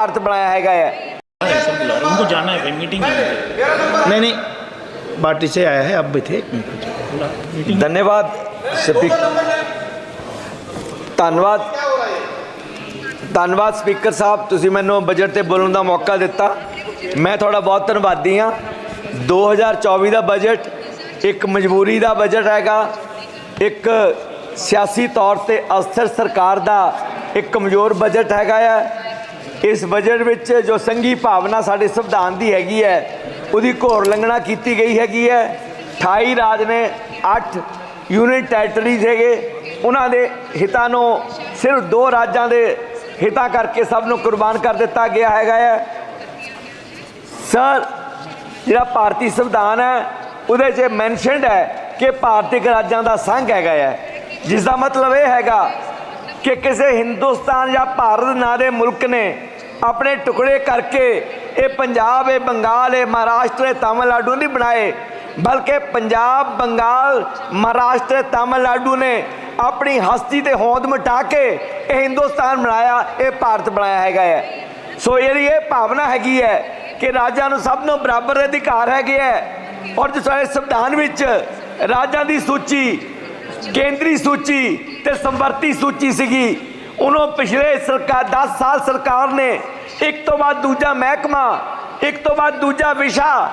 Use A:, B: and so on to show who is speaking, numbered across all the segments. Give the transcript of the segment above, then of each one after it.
A: ਭਾਰਤ ਬਣਾਇਆ ਹੈਗਾ ਹੈ
B: है सब बुला रहे हैं। उनको जाना है भाई मीटिंग है
C: नहीं नहीं पार्टी से आया है अब भी थे
B: बुला मीटिंग
A: ਧੰਨਵਾਦ ਸਪੀਕਰ ਧੰਨਵਾਦ ਧੰਨਵਾਦ ਸਪੀਕਰ ਸਾਹਿਬ ਤੁਸੀਂ ਮੈਨੂੰ ਬਜਟ ਤੇ ਬੋਲਣ ਦਾ ਮੌਕਾ ਦਿੱਤਾ ਮੈਂ ਤੁਹਾਡਾ ਬਹੁਤ ਧੰਨਵਾਦੀ ਹਾਂ 2024 ਦਾ ਬਜਟ ਇੱਕ ਮਜਬੂਰੀ ਦਾ ਬਜਟ ਹੈਗਾ ਇੱਕ ਸਿਆਸੀ ਤੌਰ ਤੇ ਅਸਥਿਰ ਸਰਕਾਰ ਦਾ ਇੱਕ ਕਮਜ਼ੋਰ ਬਜਟ ਹੈਗਾ ਹੈ ਇਸ ਬਜਟ ਵਿੱਚ ਜੋ ਸੰਘੀ ਭਾਵਨਾ ਸਾਡੇ ਸੰਵਿਧਾਨ ਦੀ ਹੈਗੀ ਹੈ, ਉਹਦੀ ਘੋਰ ਲੰਘਣਾ ਕੀਤੀ ਗਈ ਹੈਗੀ ਹੈ। 28 ਰਾਜ ਨੇ 8 ਯੂਨਿਟ ਟੈਰੀਟਰੀਜ਼ ਹੈਗੇ। ਉਹਨਾਂ ਦੇ ਹਿੱਤਾਂ ਨੂੰ ਸਿਰਫ ਦੋ ਰਾਜਾਂ ਦੇ ਹਿੱਤਾਂ ਕਰਕੇ ਸਭ ਨੂੰ ਕੁਰਬਾਨ ਕਰ ਦਿੱਤਾ ਗਿਆ ਹੈਗਾ ਹੈ। ਸਰ, ਜਿਹੜਾ ਭਾਰਤੀ ਸੰਵਿਧਾਨ ਹੈ, ਉਹਦੇ 'ਚ ਮੈਂਸ਼ਨਡ ਹੈ ਕਿ ਭਾਰਤੀ ਰਾਜਾਂ ਦਾ ਸੰਘ ਹੈਗਾ ਹੈ। ਜਿਸ ਦਾ ਮਤਲਬ ਇਹ ਹੈਗਾ ਕਿ ਕਿਸੇ ਹਿੰਦੁਸਤਾਨ ਜਾਂ ਭਾਰਤ ਨਾਂ ਦੇ ਮੁਲਕ ਨੇ ਆਪਣੇ ਟੁਕੜੇ ਕਰਕੇ ਇਹ ਪੰਜਾਬ, ਇਹ ਬੰਗਾਲ, ਇਹ ਮਹਾਰਾਸ਼ਟਰ, ਇਹ ਤਾਮਿਲਨਾਡੂ ਨਹੀਂ ਬਣਾਏ, ਬਲਕਿ ਪੰਜਾਬ, ਬੰਗਾਲ, ਮਹਾਰਾਸ਼ਟਰ ਤਾਮਿਲਨਾਡੂ ਨੇ ਆਪਣੀ ਹਸਤੀ ਤੇ ਹੋਂਦ ਮਿਟਾ ਕੇ ਇਹ ਹਿੰਦੁਸਤਾਨ ਬਣਾਇਆ, ਇਹ ਭਾਰਤ ਬਣਾਇਆ ਹੈਗਾ ਹੈ। ਸੋ ਇਹਦੀ ਇਹ ਭਾਵਨਾ ਹੈਗੀ ਹੈ ਕਿ ਰਾਜਾਂ ਨੂੰ ਸਭ ਨੂੰ ਬਰਾਬਰ ਅਧਿਕਾਰ ਹੈਗੇ ਹੈ ਔਰ ਜਿਸ ਸਾਡੇ ਸੰਵਿਧਾਨ ਵਿੱਚ ਰਾਜਾਂ ਦੀ ਸੂਚੀ, ਕੇਂਦਰੀ ਸੂਚੀ ਤੇ ਸੰਵਰਤੀ ਸੂਚੀ ਸੀਗੀ ਉਹਨੂੰ ਪਿਛਲੇ ਸਰਕਾਰ 10 ਸਾਲ ਸਰਕਾਰ ਨੇ, ਇੱਕ ਤੋਂ ਬਾਅਦ ਦੂਜਾ ਮਹਿਕਮਾ, ਇੱਕ ਤੋਂ ਬਾਅਦ ਦੂਜਾ ਵਿਸ਼ਾ,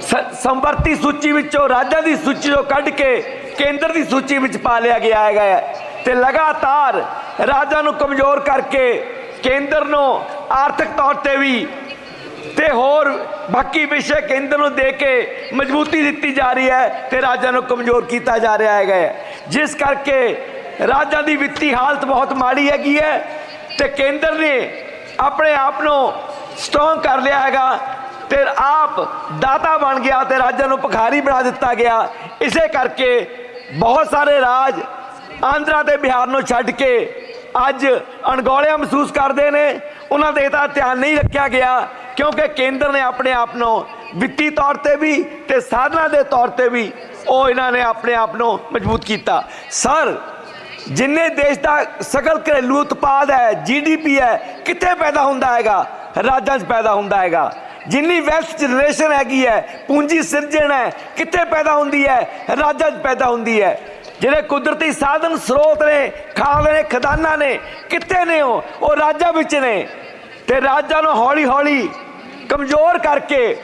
A: ਸ- ਸੰਵਰਤੀ ਸੂਚੀ ਵਿੱਚੋਂ, ਰਾਜਾਂ ਦੀ ਸੂਚੀ 'ਚੋਂ ਕੱਢ ਕੇ ਕੇਂਦਰ ਦੀ ਸੂਚੀ ਵਿੱਚ ਪਾ ਲਿਆ ਗਿਆ ਹੈਗਾ ਹੈ ਤੇ ਲਗਾਤਾਰ ਰਾਜਾਂ ਨੂੰ ਕਮਜ਼ੋਰ ਕਰਕੇ ਕੇਂਦਰ ਨੂੰ ਆਰਥਿਕ ਤੌਰ ਤੇ ਵੀ ਤੇ ਹੋਰ ਬਾਕੀ ਵਿਸ਼ੇ ਕੇਂਦਰ ਨੂੰ ਦੇ ਕੇ ਮਜ਼ਬੂਤੀ ਦਿੱਤੀ ਜਾ ਰਹੀ ਹੈ ਤੇ ਰਾਜਾਂ ਨੂੰ ਕਮਜ਼ੋਰ ਕੀਤਾ ਜਾ ਰਿਹਾ ਹੈਗਾ ਹੈ। ਜਿਸ ਕਰਕੇ ਰਾਜਾਂ ਦੀ ਵਿੱਤੀ ਹਾਲਤ ਬਹੁਤ ਮਾੜੀ ਹੈਗੀ ਹੈ ਤੇ ਕੇਂਦਰ ਨੇ ਆਪਣੇ ਆਪ ਨੂੰ ਸਟਰੋਂਗ ਕਰ ਲਿਆ ਹੈਗਾ ਤੇ ਆਪ ਦਾਤਾ ਬਣ ਗਿਆ ਤੇ ਰਾਜਾਂ ਨੂੰ ਭਖਾਰੀ ਬਣਾ ਦਿੱਤਾ ਗਿਆ। ਇਸੇ ਕਰਕੇ ਬਹੁਤ ਸਾਰੇ ਰਾਜ ਆਂਧਰਾ ਤੇ ਬਿਹਾਰ ਨੂੰ ਛੱਡ ਕੇ ਅੱਜ ਅਣਗੌਲਿਆ ਮਹਿਸੂਸ ਕਰਦੇ ਨੇ। ਉਹਨਾਂ ਦੇ ਤਾਂ ਧਿਆਨ ਨਹੀਂ ਰੱਖਿਆ ਗਿਆ ਕਿਉਂਕਿ ਕੇਂਦਰ ਨੇ ਆਪਣੇ ਆਪ ਨੂੰ ਵਿੱਤੀ ਤੌਰ ਤੇ ਵੀ ਤੇ ਸਾਧਨਾਂ ਦੇ ਤੌਰ ਤੇ ਵੀ ਉਹ ਇਹਨਾਂ ਨੇ ਆਪਣੇ ਆਪ ਨੂੰ ਮਜ਼ਬੂਤ ਕੀਤਾ। ਸਰ ਜਿੰਨੇ ਦੇਸ਼ ਦਾ ਸਕਲ ਘਰੇਲੂ ਉਤਪਾਦ ਹੈ ਜੀਡੀਪੀ ਹੈ, ਕਿੱਥੇ ਪੈਦਾ ਹੁੰਦਾ ਹੈਗਾ? ਰਾਜਾਂ 'ਚ ਪੈਦਾ ਹੁੰਦਾ ਹੈਗਾ। ਜਿੰਨੀ ਵੈਲਥ ਜਨਰੇਸ਼ਨ ਹੈਗੀ ਹੈ, ਪੂੰਜੀ ਸਿਰਜਣ ਹੈ, ਕਿੱਥੇ ਪੈਦਾ ਹੁੰਦੀ ਹੈ? ਰਾਜਾਂ 'ਚ ਪੈਦਾ ਹੁੰਦੀ ਹੈ। ਜਿਹੜੇ ਕੁਦਰਤੀ ਸਾਧਨ ਸਰੋਤ ਨੇ ਖਾਦ ਨੇ ਖਜ਼ਾਨਾ ਨੇ, ਕਿੱਥੇ ਨੇ ਉਹ? ਉਹ ਰਾਜਾਂ ਵਿੱਚ ਨੇ। ਤੇ ਰਾਜਾਂ ਨੂੰ ਹੌਲੀ ਹੌਲੀ ਕਮਜ਼ੋਰ ਕਰਕੇ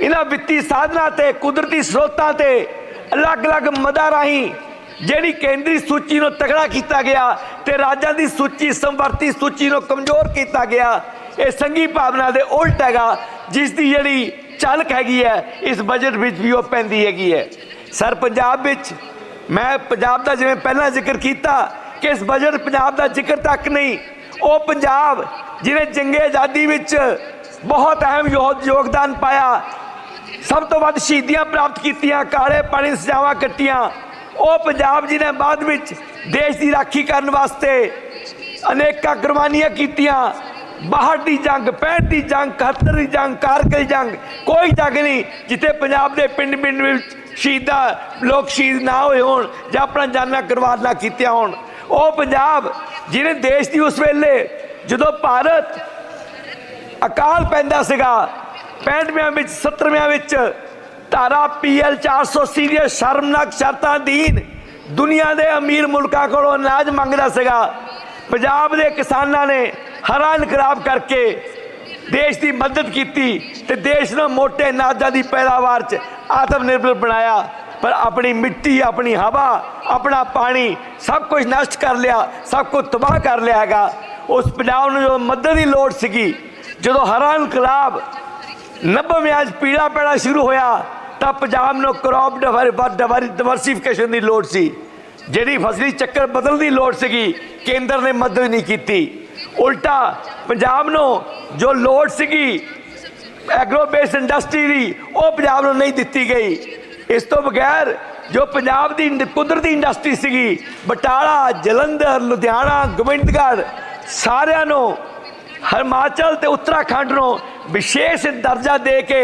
A: ਇਹਨਾਂ ਵਿੱਤੀ ਸਾਧਨਾਂ ਤੇ, ਕੁਦਰਤੀ ਸਰੋਤਾਂ ਤੇ ਅਲੱਗ-ਅਲੱਗ ਮਦਾਂ ਰਾਹੀਂ ਜਿਹੜੀ ਕੇਂਦਰੀ ਸੂਚੀ ਨੂੰ ਤਕੜਾ ਕੀਤਾ ਗਿਆ ਤੇ ਰਾਜਾਂ ਦੀ ਸੂਚੀ, ਸੰਵਰਤੀ ਸੂਚੀ ਨੂੰ ਕਮਜ਼ੋਰ ਕੀਤਾ ਗਿਆ, ਇਹ ਸੰਗੀ ਭਾਵਨਾ ਦੇ ਉਲਟ ਹੈਗਾ ਜਿਸ ਦੀ ਜਿਹੜੀ ਚਾਲਕ ਹੈਗੀ ਹੈ, ਇਸ ਬਜਟ ਵਿੱਚ ਵੀ ਉਹ ਪੈਂਦੀ ਹੈਗੀ ਹੈ। ਸਰ, ਪੰਜਾਬ ਵਿੱਚ, ਮੈਂ ਪੰਜਾਬ ਦਾ ਜਿਵੇਂ ਪਹਿਲਾਂ ਜ਼ਿਕਰ ਕੀਤਾ ਕਿ ਇਸ ਬਜਟ ਪੰਜਾਬ ਦਾ ਜ਼ਿਕਰ ਤੱਕ ਨਹੀਂ, ਉਹ ਪੰਜਾਬ ਜਿਹਨੇ ਜੰਗੇ ਆਜ਼ਾਦੀ ਵਿੱਚ ਬਹੁਤ ਅਹਿਮ ਯੋਗ- ਯੋਗਦਾਨ ਪਾਇਆ, ਸਭ ਤੋਂ ਵੱਧ ਸ਼ਹੀਦੀਆਂ ਪ੍ਰਾਪਤ ਕੀਤੀਆਂ, ਕਾਲੇ ਪਾਣੀ ਸਜ਼ਾਵਾਂ ਕੱਟੀਆਂ ਉਹ ਪੰਜਾਬ ਜਿਹਨੇ ਬਾਅਦ ਵਿੱਚ ਦੇਸ਼ ਦੀ ਰਾਖੀ ਕਰਨ ਵਾਸਤੇ ਅਨੇਕਾਂ ਕੁਰਬਾਨੀਆਂ ਕੀਤੀਆਂ। 62 ਦੀ ਜੰਗ 65 ਦੀ ਜੰਗ 71 ਦੀ ਜੰਗ ਕਾਰਗਿਲ ਜੰਗ, ਕੋਈ ਜੰਗ ਨਹੀਂ, ਜਿੱਥੇ ਪੰਜਾਬ ਦੇ ਪਿੰਡ ਪਿੰਡ ਵਿੱਚ ਸ਼ਹੀਦਾਂ, ਲੋਕ ਸ਼ਹੀਦ ਨਾ ਹੋਏ ਹੋਣ ਜਾਂ ਆਪਣਾ ਜਾਨਾਂ ਕੁਰਬਾਨ ਨਾ ਕੀਤੀਆਂ ਹੋਣ। ਉਹ ਪੰਜਾਬ ਜਿਹਨੇ ਦੇਸ਼ ਦੀ ਉਸ ਵੇਲੇ ਜਦੋਂ ਭਾਰਤ ਅਕਾਲ ਪੈਂਦਾ ਸੀਗਾ 65ਵਿਆਂ ਵਿੱਚ 70ਵਿਆਂ ਵਿੱਚ ਧਾਰਾ ਪੀਐਲ 480 ਦੀਆਂ ਸ਼ਰਮਨਾਕ ਸ਼ਰਤਾਂ ਅਧੀਨ ਦੁਨੀਆ ਦੇ ਅਮੀਰ ਮੁਲਕਾਂ ਕੋਲੋਂ ਅਨਾਜ ਮੰਗਦਾ ਸੀਗਾ। ਪੰਜਾਬ ਦੇ ਕਿਸਾਨਾਂ ਨੇ ਹਰਾ ਇਨਕਲਾਬ ਕਰਕੇ ਦੇਸ਼ ਦੀ ਮਦਦ ਕੀਤੀ ਤੇ ਦੇਸ਼ ਨੂੰ ਮੋਟੇ ਅਨਾਜਾਂ ਦੀ ਪੈਦਾਵਾਰ 'ਚ ਆਤਮ ਨਿਰਭਰ ਬਣਾਇਆ। ਪਰ ਆਪਣੀ ਮਿੱਟੀ, ਆਪਣੀ ਹਵਾ, ਆਪਣਾ ਪਾਣੀ ਸਭ ਕੁਝ ਨਸ਼ਟ ਕਰ ਲਿਆ, ਸਭ ਕੁਝ ਤਬਾਹ ਕਰ ਲਿਆ ਹੈਗਾ। ਉਸ ਪੰਜਾਬ ਨੂੰ ਜੋ ਮਦਦ ਦੀ ਲੋੜ ਸੀਗੀ, ਜਦੋਂ ਹਰਾ ਇਨਕਲਾਬ 90ਵਿਆਂ ਵਿਆਜ ਪੀੜਾ ਪੈਣਾ ਸ਼ੁਰੂ ਹੋਇਆ ਤਾਂ ਪੰਜਾਬ ਨੂੰ ਕ੍ਰੌਪ ਡਿਵਰਸੀਫਿਕੇਸ਼ਨ ਦੀ ਲੋੜ ਸੀ। ਜਿਹੜੀ ਫਸਲੀ ਚੱਕਰ ਬਦਲਣ ਦੀ ਲੋੜ ਸੀਗੀ, ਕੇਂਦਰ ਨੇ ਮਦਦ ਨਹੀਂ ਕੀਤੀ। ਉਲਟਾ ਪੰਜਾਬ ਨੂੰ ਜੋ ਲੋੜ ਸੀਗੀ ਐਗਰੋ ਬੇਸ ਇੰਡਸਟਰੀ ਦੀ, ਉਹ ਪੰਜਾਬ ਨੂੰ ਨਹੀਂ ਦਿੱਤੀ ਗਈ। ਇਸ ਤੋਂ ਬਗੈਰ ਜੋ ਪੰਜਾਬ ਦੀ ਕੁਦਰਤੀ ਇੰਡਸਟਰੀ ਸੀਗੀ, ਬਟਾਲਾ, ਜਲੰਧਰ, ਲੁਧਿਆਣਾ, ਗੋਬਿੰਦਗੜ੍ਹ, ਸਾਰਿਆਂ ਨੂੰ, ਹਿਮਾਚਲ ਤੇ ਉੱਤਰਾਖੰਡ ਨੂੰ ਵਿਸ਼ੇਸ਼ ਦਰਜਾ ਦੇ ਕੇ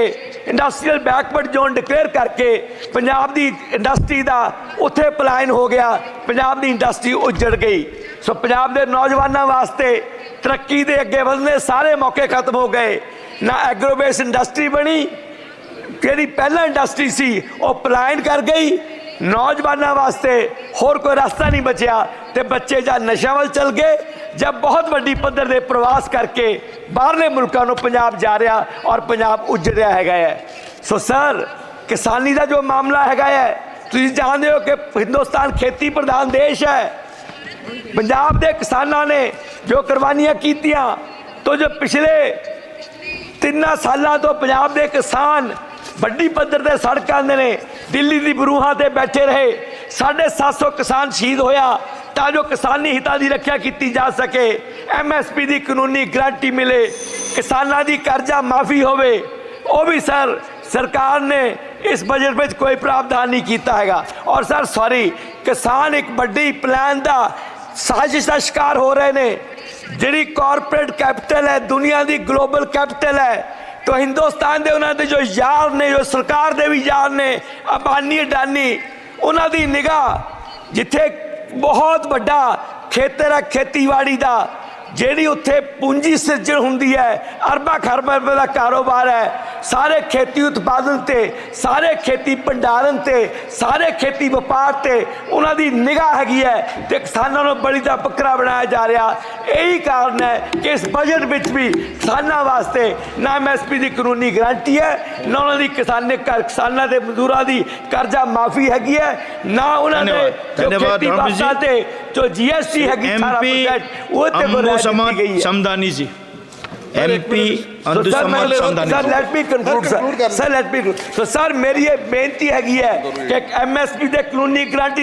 A: ਇੰਡਸਟਰੀਅਲ ਬੈਕਵਰਡ ਜ਼ੋਨ ਡਿਕਲੇਅਰ ਕਰਕੇ ਪੰਜਾਬ ਦੀ ਇੰਡਸਟਰੀ ਦਾ ਉੱਥੇ ਪਲਾਇਨ ਹੋ ਗਿਆ, ਪੰਜਾਬ ਦੀ ਇੰਡਸਟਰੀ ਉੱਜੜ ਗਈ। ਸੋ ਪੰਜਾਬ ਦੇ ਨੌਜਵਾਨਾਂ ਵਾਸਤੇ ਤਰੱਕੀ ਦੇ ਅੱਗੇ ਵਧਣ ਦੇ ਸਾਰੇ ਮੌਕੇ ਖਤਮ ਹੋ ਗਏ। ਨਾ ਐਗਰੋਬੇਸ ਇੰਡਸਟਰੀ ਬਣੀ, ਜਿਹੜੀ ਪਹਿਲਾਂ ਇੰਡਸਟਰੀ ਸੀ, ਉਹ ਪਲਾਇਨ ਕਰ ਗਈ। ਨੌਜਵਾਨਾਂ ਵਾਸਤੇ ਹੋਰ ਕੋਈ ਰਸਤਾ ਨਹੀਂ ਬਚਿਆ ਤੇ ਬੱਚੇ ਜਾਂ ਨਸ਼ਿਆਂ ਵੱਲ ਚਲ ਗਏ। ਜਾਂ ਬਹੁਤ ਵੱਡੀ ਪੱਧਰ ਦੇ ਪ੍ਰਵਾਸ ਕਰਕੇ ਬਾਹਰਲੇ ਮੁਲਕਾਂ ਨੂੰ ਪੰਜਾਬ ਜਾ ਰਿਹਾ ਔਰ ਪੰਜਾਬ ਉੱਜੜ ਰਿਹਾ ਹੈਗਾ ਹੈ। ਸੋ ਸਰ, ਕਿਸਾਨੀ ਦਾ ਜੋ ਮਾਮਲਾ ਹੈਗਾ ਹੈ, ਤੁਸੀਂ ਜਾਣਦੇ ਹੋ ਕਿ ਹਿੰਦੁਸਤਾਨ ਖੇਤੀ ਪ੍ਰਧਾਨ ਦੇਸ਼ ਹੈ। ਪੰਜਾਬ ਦੇ ਕਿਸਾਨਾਂ ਨੇ ਜੋ ਕੁਰਬਾਨੀਆਂ ਕੀਤੀਆਂ, ਤੋਂ ਜੋ ਪਿਛਲੇ ਤਿੰਨਾਂ ਸਾਲਾਂ ਤੋਂ ਪੰਜਾਬ ਦੇ ਕਿਸਾਨ ਵੱਡੀ ਪੱਧਰ ਤੇ ਸੜਕਾਂ ਦੇ ਨੇ, ਦਿੱਲੀ ਦੀ ਬਰੂਹਾਂ ਤੇ ਬੈਠੇ ਰਹੇ। 750 ਕਿਸਾਨ ਸ਼ਹੀਦ ਹੋਇਆ। ਤਾਂ ਜੋ ਕਿਸਾਨੀ ਹਿੱਤਾਂ ਦੀ ਰੱਖਿਆ ਕੀਤੀ ਜਾ ਸਕੇ ਐਮਐਸਪੀ ਦੀ ਕਾਨੂੰਨੀ ਗਰੰਟੀ ਮਿਲੇ ਕਿਸਾਨਾਂ ਦੀ ਕਰਜ਼ਾ ਮਾਫੀ ਹੋਵੇ ਉਹ ਵੀ ਸਰ ਸਰਕਾਰ ਨੇ ਇਸ ਬਜਟ ਵਿੱਚ ਕੋਈ ਪ੍ਰਾਵਧਾਨ ਨਹੀਂ ਕੀਤਾ ਹੈਗਾ ਔਰ ਸਰ ਸੌਰੀ ਕਿਸਾਨ ਇੱਕ ਵੱਡੀ ਪਲਾਨ ਦਾ ਸਾਜ਼ਿਸ਼ ਦਾ ਸ਼ਿਕਾਰ ਹੋ ਰਹੇ ਨੇ ਜਿਹੜੀ ਕਾਰਪੋਰੇਟ ਕੈਪੀਟਲ ਹੈ ਦੁਨੀਆ ਦੀ ਗਲੋਬਲ ਕੈਪੀਟਲ ਹੈ ਤਾਂ ਹਿੰਦੁਸਤਾਨ ਦੇ ਉਹਨਾਂ ਦੇ ਜੋ ਯਾਰ ਨੇ ਜੋ ਸਰਕਾਰ ਦੇ ਵੀ ਯਾਰ ਨੇ ਅਬਾਨੀ ਅਡਾਨੀ ਉਹਨਾਂ ਦੀ ਨਿਗਾਹ ਜਿੱਥੇ ਬਹੁਤ ਵੱਡਾ ਖੇਤਰ ਹੈ ਖੇਤੀਬਾੜੀ ਦਾ, ਜਿਹੜੀ ਉੱਥੇ ਪੂੰਜੀ ਸਿਰਜਣ ਹੁੰਦੀ ਹੈ, ਅਰਬਾਂ ਖਰਬਾਂ ਰੁਪਏ ਦਾ ਕਾਰੋਬਾਰ ਹੈ। ਸਾਰੇ ਖੇਤੀ ਉਤਪਾਦਨ ਤੇ ਸਾਰੇ ਖੇਤੀ ਭੰਡਾਰਨ ਤੇ ਸਾਰੇ ਖੇਤੀ ਵਪਾਰ ਤੇ ਉਹਨਾਂ ਦੀ ਨਿਗਾਹ ਹੈਗੀ ਹੈ ਤੇ ਕਿਸਾਨਾਂ ਨੂੰ ਬੜੀ ਦਾ ਬੱਕਰਾ ਬਣਾਇਆ ਜਾ ਰਿਹਾ। ਇਹੀ ਕਾਰਨ ਹੈ ਕਿ ਇਸ ਬਜਟ ਵਿੱਚ ਵੀ ਕਿਸਾਨਾਂ ਵਾਸਤੇ ਨਾ ਐਮਐਸਪੀ ਦੀ ਕਾਨੂੰਨੀ ਗਾਰੰਟੀ ਹੈ ਨਾ ਉਹਨਾਂ ਦੀ ਕਿਸਾਨੇ ਕਿਸਾਨਾਂ ਦੇ ਮਜ਼ਦੂਰਾਂ ਦੀ ਕਰਜ਼ਾ ਮਾਫੀ ਹੈਗੀ ਹੈ ਨਾ ਉਹਨਾਂ ਦੇ ਖੇਤੀ
C: ਜੀ।
A: ਤੇ ਜੋ ਜੀਐਸਟੀ ਹੈਗੀ 18% ਉਹ ਤੇ
C: ਸਮਦਾਨੀ ਜੀ।
A: ਐਮਪੀ
C: ਅੰਧੂ
A: ਸਰ ਮੇਰੀ ਹੈਗੀ ਹੈ ਕਿ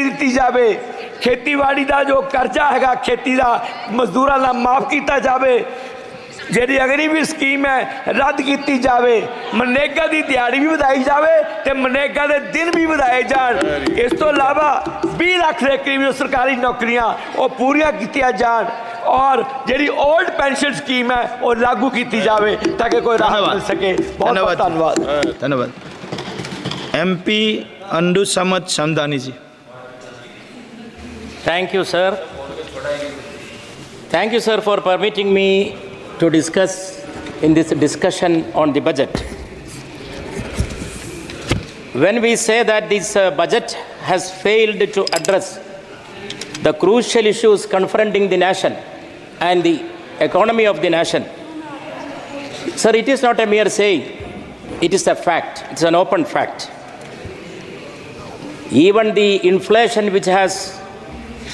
A: ਦਿੱਤੀ ਜਾਵੇ ਖੇਤੀਬਾੜੀ ਦਾ ਜੋ ਕਰਜ਼ਾ ਹੈਗਾ ਖੇਤੀ ਦਾ ਮਜ਼ਦੂਰਾਂ ਦਾ ਮਾਫ ਕੀਤਾ ਜਾਵੇ ਜਿਹੜੀ ਅਗਰੀ ਵੀ ਸਕੀਮ ਹੈ ਰੱਦ ਕੀਤੀ ਜਾਵੇ ਮਨੇਗਾ ਦੀ ਦਿਹਾੜੀ ਵੀ ਵਧਾਈ ਜਾਵੇ ਤੇ ਮਨੇਗਾ ਦੇ ਦਿਨ ਵੀ ਵਧਾਏ ਜਾਣ ਇਸ ਤੋਂ ਇਲਾਵਾ 20 ਲੱਖ ਦੇ ਕਰੀਬ ਸਰਕਾਰੀ ਨੌਕਰੀਆਂ ਉਹ ਪੂਰੀਆਂ ਕੀਤੀਆਂ ਜਾਣ और जी ओल्ड पेंशन स्कीम है वह लागू की जाए ताकि कोई राहत मिल सके। धन्यवाद धन्यवाद।
C: धन्यवाद। M P undo Samad Samadani ji.
D: Thank you sir thank you sir for permitting me to discuss in this discussion on the budget when we say that this uh, budget has failed to the crucial issues confronting the nation and the economy of the nation, sir, it is not a mere saying, it is a fact, it's an open fact. Even the inflation which has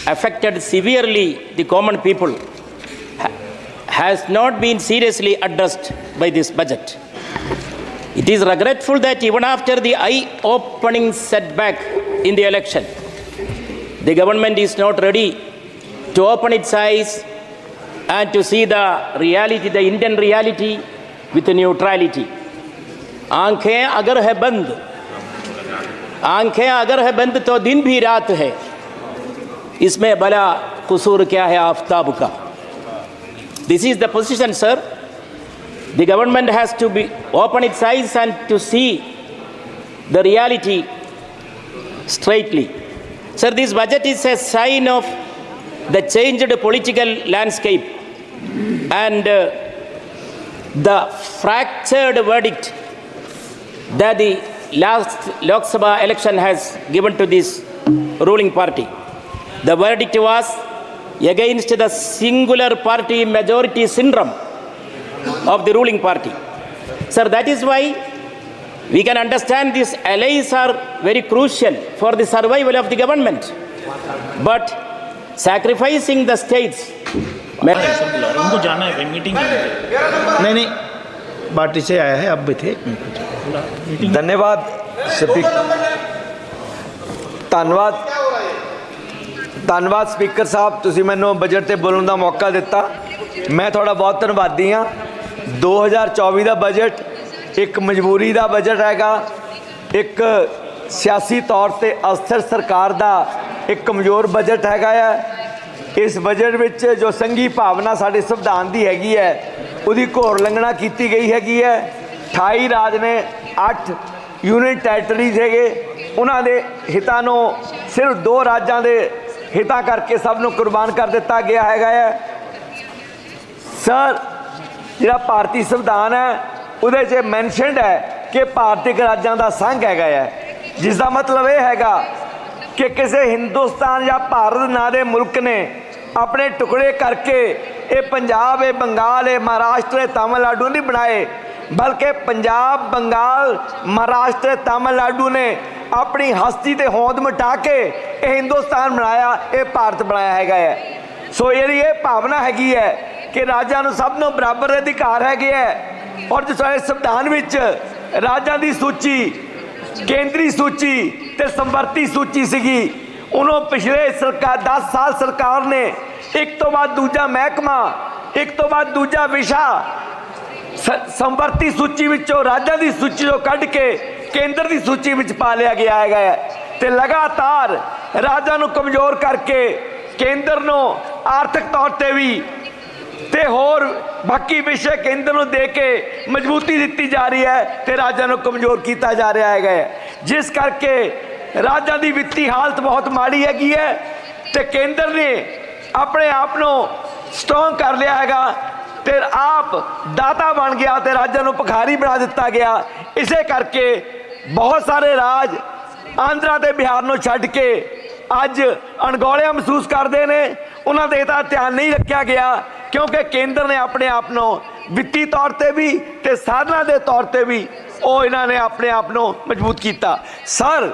D: affected severely the common people has not been seriously addressed by this budget. It is regretful that even after the eye opening setback in the election, the government is not ready to open its eyes and to see the reality, the Indian reality with neutrality. आँखें अगर है बंद आँखें अगर है बंद तो दिन भी रात है इसमें बड़ा कसूर क्या है आफ्ताब का this is the position sir the government has to be open its eyes and to see the reality straightly sir this budget is a sign of the changed political landscape and uh, the fractured verdict that the last Lok Sabha election has given to this ruling party. The verdict was against the singular party majority syndrome of the ruling party. Sir, that is why we can understand these allies are very crucial for the survival of the government. But sacrificing the states. may-
B: सब बुला रहे हैं उनको जाना है भाई meeting है
C: नहीं नहीं पार्टी से आया है अब भी थे
B: बुला मीटिंग
A: ਧੰਨਵਾਦ ਸਪੀਕਰ ਧੰਨਵਾਦ ਧੰਨਵਾਦ ਸਪੀਕਰ ਸਾਹਿਬ ਤੁਸੀਂ ਮੈਨੂੰ ਬਜਟ ਤੇ ਬੋਲਣ ਦਾ ਮੌਕਾ ਦਿੱਤਾ ਮੈਂ ਤੁਹਾਡਾ ਬਹੁਤ ਧੰਨਵਾਦੀ ਹਾਂ 2024 ਦਾ ਬਜਟ ਇੱਕ ਮਜਬੂਰੀ ਦਾ ਬਜਟ ਹੈਗਾ, ਇੱਕ ਸਿਆਸੀ ਤੌਰ ਤੇ ਅਸਥਿਰ ਸਰਕਾਰ ਦਾ ਇੱਕ ਕਮਜ਼ੋਰ ਬਜਟ ਹੈਗਾ ਹੈ ਇਸ ਬਜਟ ਵਿੱਚ ਜੋ ਸੰਘੀ ਭਾਵਨਾ ਸਾਡੇ ਸੰਵਿਧਾਨ ਦੀ ਹੈਗੀ ਹੈ, ਉਹਦੀ ਘੋਰ ਲੰਘਣਾ ਕੀਤੀ ਗਈ ਹੈਗੀ ਹੈ। 28 ਰਾਜ ਨੇ 8 ਯੂਨਿਟ ਟੈਰੀਟਰੀਜ਼ ਹੈਗੇ, ਉਹਨਾਂ ਦੇ ਹਿੱਤਾਂ ਨੂੰ ਸਿਰਫ ਦੋ ਰਾਜਾਂ ਦੇ ਹਿੱਤਾਂ ਕਰਕੇ ਸਭ ਨੂੰ ਕੁਰਬਾਨ ਕਰ ਦਿੱਤਾ ਗਿਆ ਹੈਗਾ ਹੈ ਸਰ ਜਿਹੜਾ ਭਾਰਤੀ ਸੰਵਿਧਾਨ ਹੈ ਉਹਦੇ 'ਚ ਮੈਂਸ਼ਨਡ ਹੈ ਕਿ ਭਾਰਤਿਕ ਰਾਜਾਂ ਦਾ ਸੰਘ ਹੈਗਾ ਹੈ। ਜਿਸ ਦਾ ਮਤਲਬ ਇਹ ਹੈਗਾ ਕਿ ਕਿਸੇ ਹਿੰਦੁਸਤਾਨ ਜਾਂ ਭਾਰਤ ਨਾਂ ਦੇ ਮੁਲਕ ਨੇ ਆਪਣੇ ਟੁਕੜੇ ਕਰਕੇ ਇਹ ਪੰਜਾਬ, ਇਹ ਬੰਗਾਲ, ਇਹ ਮਹਾਰਾਸ਼ਟਰ, ਇਹ ਤਾਮਿਲਨਾਡੂ ਨਹੀਂ ਬਣਾਏ, ਬਲਕਿ ਪੰਜਾਬ, ਬੰਗਾਲ, ਮਹਾਰਾਸ਼ਟਰ ਤਾਮਿਲਨਾਡੂ ਨੇ ਆਪਣੀ ਹਸਤੀ ਤੇ ਹੋਂਦ ਮਿਟਾ ਕੇ ਇਹ ਹਿੰਦੁਸਤਾਨ ਬਣਾਇਆ, ਇਹ ਭਾਰਤ ਬਣਾਇਆ ਹੈਗਾ ਹੈ। ਸੋ ਜਿਹੜੀ ਇਹ ਭਾਵਨਾ ਹੈਗੀ ਹੈ ਕਿ ਰਾਜਾਂ ਨੂੰ ਸਭ ਨੂੰ ਬਰਾਬਰ ਅਧਿਕਾਰ ਹੈਗੇ ਹੈ ਔਰ ਜਿਸ ਸੰਵਿਧਾਨ ਵਿੱਚ ਰਾਜਾਂ ਦੀ ਸੂਚੀ, ਕੇਂਦਰੀ ਸੂਚੀ ਤੇ ਸੰਵਰਤੀ ਸੂਚੀ ਸੀਗੀ, ਉਹਨੂੰ ਪਿਛਲੇ ਸਰਕਾਰ 10 ਸਾਲ ਸਰਕਾਰ ਨੇ ਇੱਕ ਤੋਂ ਬਾਅਦ ਦੂਜਾ ਮਹਿਕਮਾ, ਇੱਕ ਤੋਂ ਬਾਅਦ ਦੂਜਾ ਵਿਸ਼ਾ ਸ- ਸੰਵਰਤੀ ਸੂਚੀ ਵਿੱਚੋਂ, ਰਾਜਾਂ ਦੀ ਸੂਚੀ ਤੋਂ ਕੱਢ ਕੇ ਕੇਂਦਰ ਦੀ ਸੂਚੀ ਵਿੱਚ ਪਾ ਲਿਆ ਗਿਆ ਹੈਗਾ ਹੈ। ਤੇ ਲਗਾਤਾਰ ਰਾਜਾਂ ਨੂੰ ਕਮਜ਼ੋਰ ਕਰਕੇ ਕੇਂਦਰ ਨੂੰ ਆਰਥਿਕ ਤੌਰ ਤੇ ਵੀ ਤੇ ਹੋਰ ਬਾਕੀ ਵਿਸ਼ੇ ਕੇਂਦਰ ਨੂੰ ਦੇ ਕੇ ਮਜ਼ਬੂਤੀ ਦਿੱਤੀ ਜਾ ਰਹੀ ਹੈ ਤੇ ਰਾਜਾਂ ਨੂੰ ਕਮਜ਼ੋਰ ਕੀਤਾ ਜਾ ਰਿਹਾ ਹੈਗਾ ਹੈ। ਜਿਸ ਕਰਕੇ ਰਾਜਾਂ ਦੀ ਵਿੱਤੀ ਹਾਲਤ ਬਹੁਤ ਮਾੜੀ ਹੈਗੀ ਹੈ ਤੇ ਕੇਂਦਰ ਨੇ ਆਪਣੇ ਆਪ ਨੂੰ ਸਟਰੋਂਗ ਕਰ ਲਿਆ ਹੈਗਾ ਤੇ ਆਪ ਦਾਤਾ ਬਣ ਗਿਆ ਤੇ ਰਾਜਾਂ ਨੂੰ ਭਖਾਰੀ ਬਣਾ ਦਿੱਤਾ ਗਿਆ। ਇਸੇ ਕਰਕੇ ਬਹੁਤ ਸਾਰੇ ਰਾਜ ਆਂਧਰਾ ਤੇ ਬਿਹਾਰ ਨੂੰ ਛੱਡ ਕੇ ਅੱਜ ਅਣਗੌਲਿਆ ਮਹਿਸੂਸ ਕਰਦੇ ਨੇ। ਉਹਨਾਂ ਦੇ ਤਾਂ ਧਿਆਨ ਨਹੀਂ ਰੱਖਿਆ ਗਿਆ। ਕਿਉਂਕਿ ਕੇਂਦਰ ਨੇ ਆਪਣੇ ਆਪ ਨੂੰ ਵਿੱਤੀ ਤੌਰ ਤੇ ਵੀ ਤੇ ਸਾਧਨਾਂ ਦੇ ਤੌਰ ਤੇ ਵੀ ਉਹ ਇਹਨਾਂ ਨੇ ਆਪਣੇ ਆਪ ਨੂੰ ਮਜ਼ਬੂਤ ਕੀਤਾ। ਸਰ,